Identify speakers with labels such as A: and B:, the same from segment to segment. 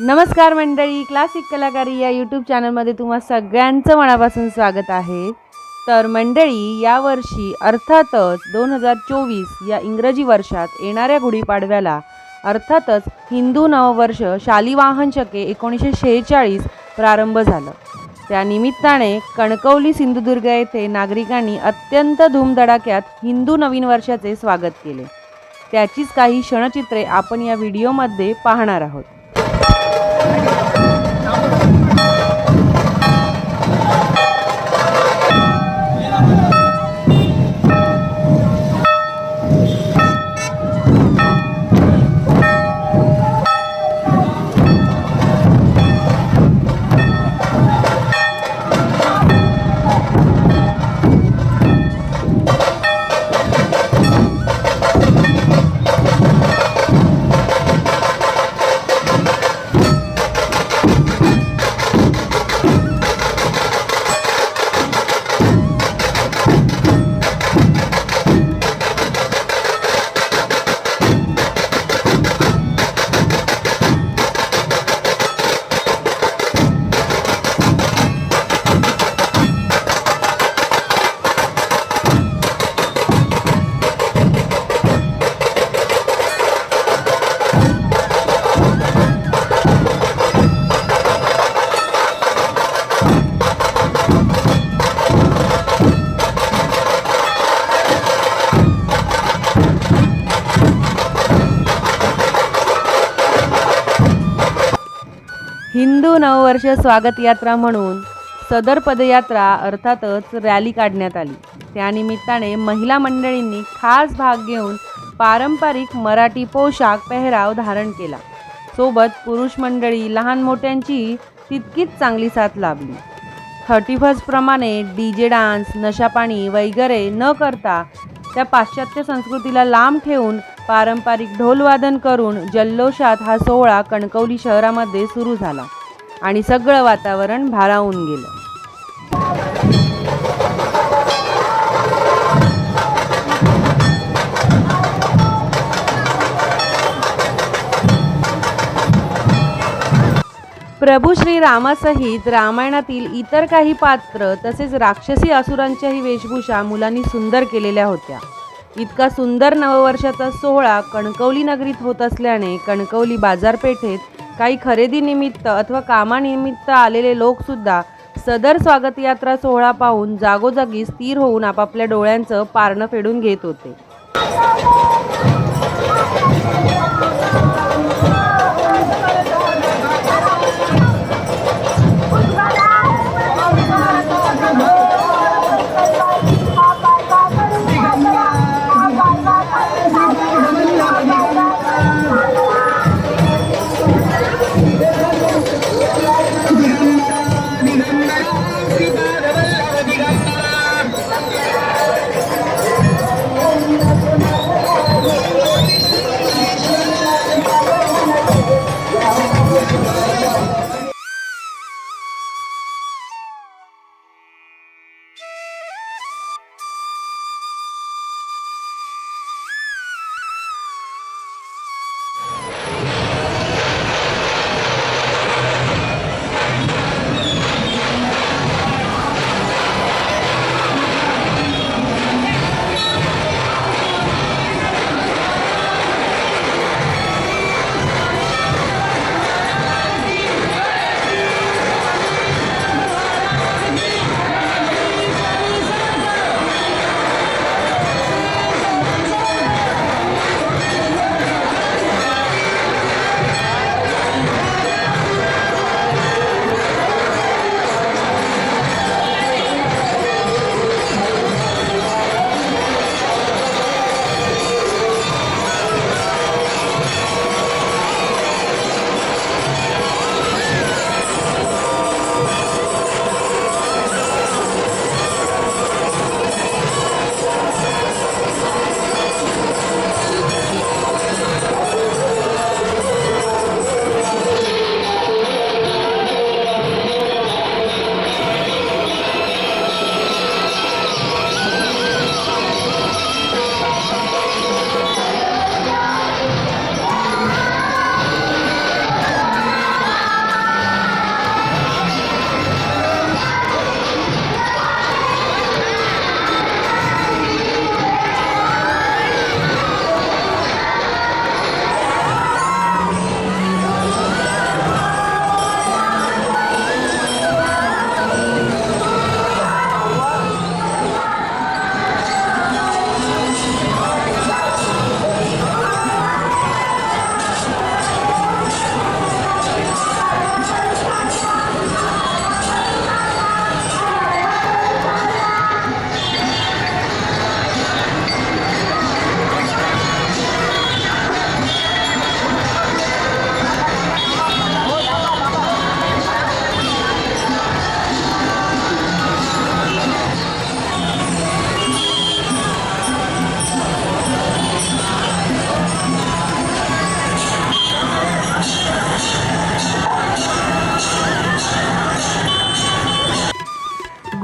A: नमस्कार मंडळी क्लासिक कलाकारी या यूट्यूब चॅनलमध्ये तुम्हा सगळ्यांचं मनापासून स्वागत आहे. तर मंडळी यावर्षी अर्थातच दोन हजार चोवीस या इंग्रजी वर्षात येणाऱ्या गुढीपाडव्याला अर्थातच हिंदू नववर्ष शालिवाहन शके एकोणीसशे शेहेचाळीस प्रारंभ झालं. त्यानिमित्ताने कणकवली सिंधुदुर्ग येथे नागरिकांनी अत्यंत धूमधडाक्यात हिंदू नवीन वर्षाचे स्वागत केले. त्याचीच काही क्षणचित्रे आपण या व्हिडिओमध्ये पाहणार आहोत. हिंदू नववर्ष स्वागत यात्रा म्हणून सदर पदयात्रा अर्थातच रॅली काढण्यात आली. त्यानिमित्ताने महिला मंडळींनी खास भाग घेऊन पारंपरिक मराठी पोशाख पेहराव धारण केला. सोबत पुरुष मंडळी लहान मोठ्यांची तितकीच चांगली साथ लाभली. थर्टी फर्स्टप्रमाणे डी जे डान्स नशापाणी वगैरे न करता त्या पाश्चात्य संस्कृतीला लांब ठेवून पारंपरिक ढोलवादन करून जल्लोषात हा सोहळा कणकवली शहरामध्ये सुरू झाला. आणि सगळं वातावरण भारावून गेलं. प्रभू श्री रामासहित रामायणातील इतर काही पात्र तसेच राक्षसी असुरांच्याही वेशभूषा मुलांनी सुंदर केलेल्या होत्या. इतका सुंदर नववर्षाचा सोहळा कणकवली नगरीत होत असल्याने कणकवली बाजारपेठेत काही खरेदीनिमित्त अथवा कामानिमित्त आलेले लोकसुद्धा सदर स्वागत यात्रा सोहळा पाहून जागोजागी स्थिर होऊन आपापल्या डोळ्यांचं पारणं फेडून घेत होते.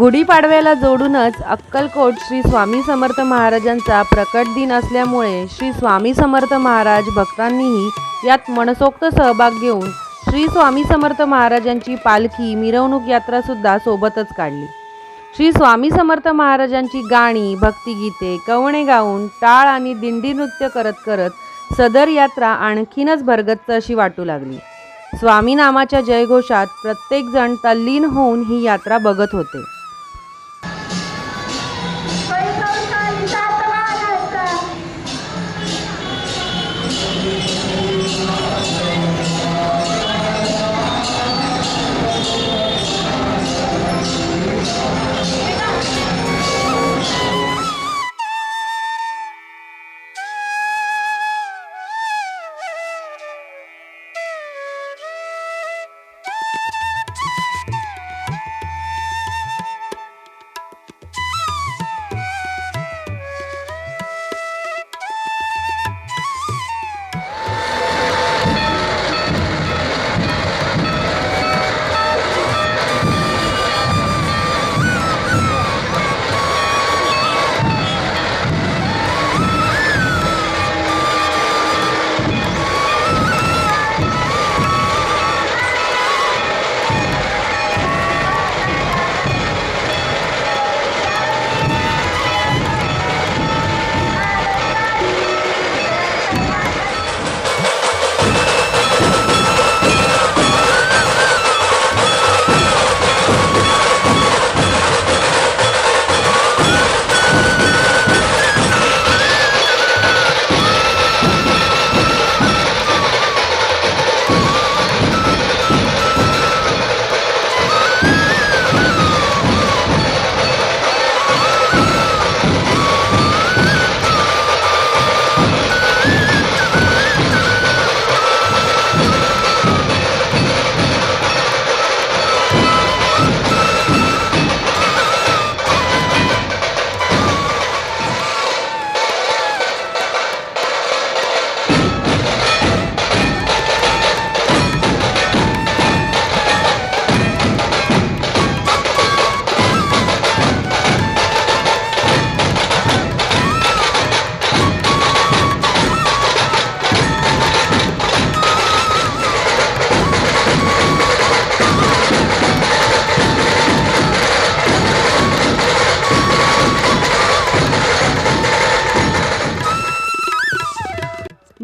A: गुढीपाडव्याला जोडूनच अक्कलकोट श्री स्वामी समर्थ महाराजांचा प्रकट दिन असल्यामुळे श्री स्वामी समर्थ महाराज भक्तांनीही यात मनसोक्त सहभाग घेऊन श्री स्वामी समर्थ महाराजांची पालखी मिरवणूक यात्रासुद्धा सोबतच काढली. श्री स्वामी समर्थ महाराजांची गाणी भक्तिगीते कवणे गाऊन टाळ आणि दिंडी नृत्य करत करत सदर यात्रा आणखीनच भरगच्च अशी वाटू लागली. स्वामी नामाच्या जयघोषात प्रत्येकजण तल्लीन होऊन ही यात्रा बघत होते. Thank you.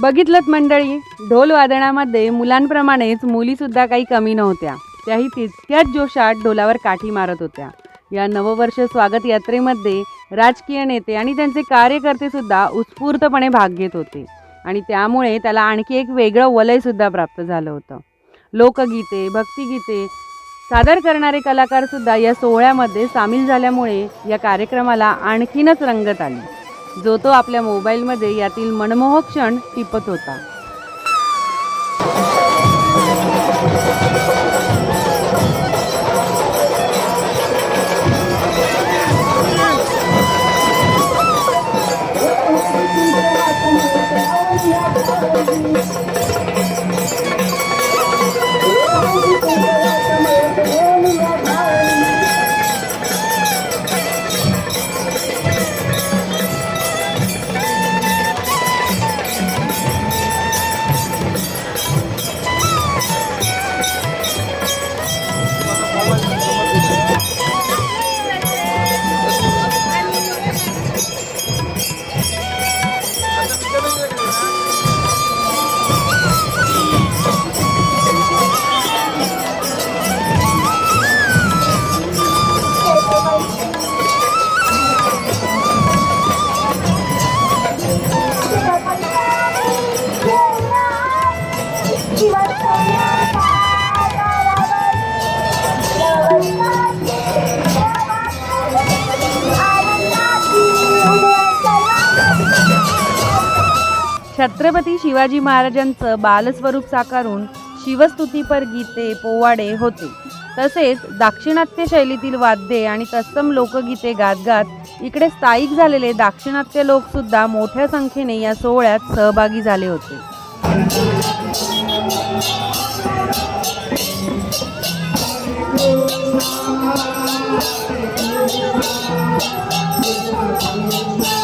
A: बघितलं मंडळी ढोल वादनामध्ये मुलांप्रमाणेच मुलीसुद्धा काही कमी नव्हत्या. त्याही तितक्याच जोशात ढोलावर काठी मारत होत्या. या नववर्ष स्वागत यात्रेमध्ये राजकीय नेते आणि त्यांचे कार्यकर्तेसुद्धा उत्स्फूर्तपणे भाग घेत होते. आणि त्यामुळे त्याला आणखी एक वेगळं वलयसुद्धा प्राप्त झालं होतं. लोकगीते भक्तिगीते सादर करणारे कलाकारसुद्धा या सोहळ्यामध्ये सामील झाल्यामुळे या कार्यक्रमाला आणखीनच रंगत आली. जो तो आपल्या मोबाईलमध्ये यातील मनमोहक क्षण टिपत होता. छत्रपती शिवाजी महाराजांचं बालस्वरूप साकारून शिवस्तुतीपर गीते पोवाडे होते. तसेच दाक्षिणात्य शैलीतील वाद्ये आणि तत्सम लोकगीते गात गात इकडे स्थायिक झालेले दाक्षिणात्य लोकसुद्धा मोठ्या संख्येने या सोहळ्यात सहभागी झाले होते.
B: Thank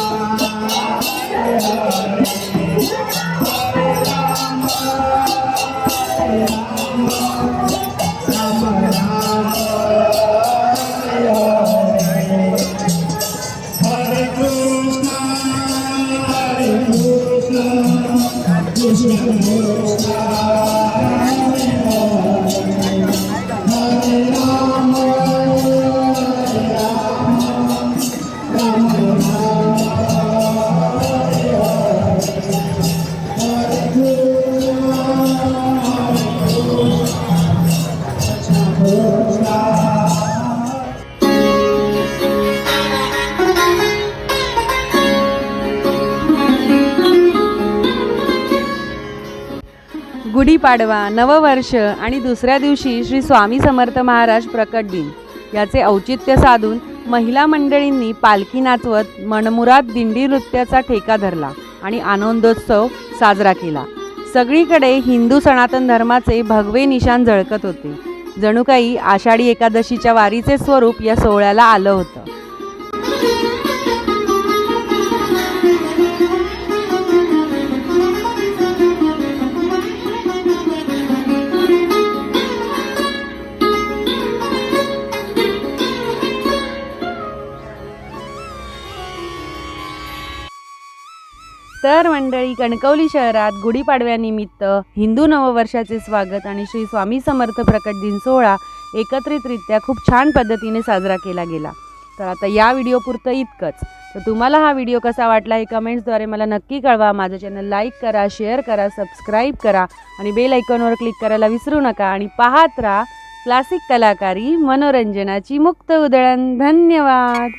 A: गुढीपाडवा नववर्ष आणि दुसऱ्या दिवशी श्री स्वामी समर्थ महाराज प्रकट दिन. याचे औचित्य साधून महिला मंडळींनी पालखी नाचवत मनमुराद दिंडी नृत्याचा ठेका धरला आणि आनंदोत्सव साजरा केला. सगळीकडे हिंदू सनातन धर्माचे भगवे निशान झळकत होते. जणू काही आषाढी एकादशीच्या वारीचे स्वरूप या सोहळ्याला आलं होतं. तर मंडळी कणकवली शहरात गुढीपाडव्यानिमित्त हिंदू नववर्षाचे स्वागत आणि श्री स्वामी समर्थ प्रकट दिन सोहळा एकत्रितरित्या खूप छान पद्धतीने साजरा केला गेला. तर आता या व्हिडिओपुरतं इतकंच. तर तुम्हाला हा व्हिडिओ कसा वाटला हे कमेंट्सद्वारे मला नक्की कळवा. माझं चॅनल लाईक करा शेअर करा सबस्क्राईब करा आणि बेल आयकॉनवर क्लिक करायला विसरू नका आणि पाहत राहा क्लासिक कलाकारी मनोरंजनाची मुक्त उधळण. धन्यवाद!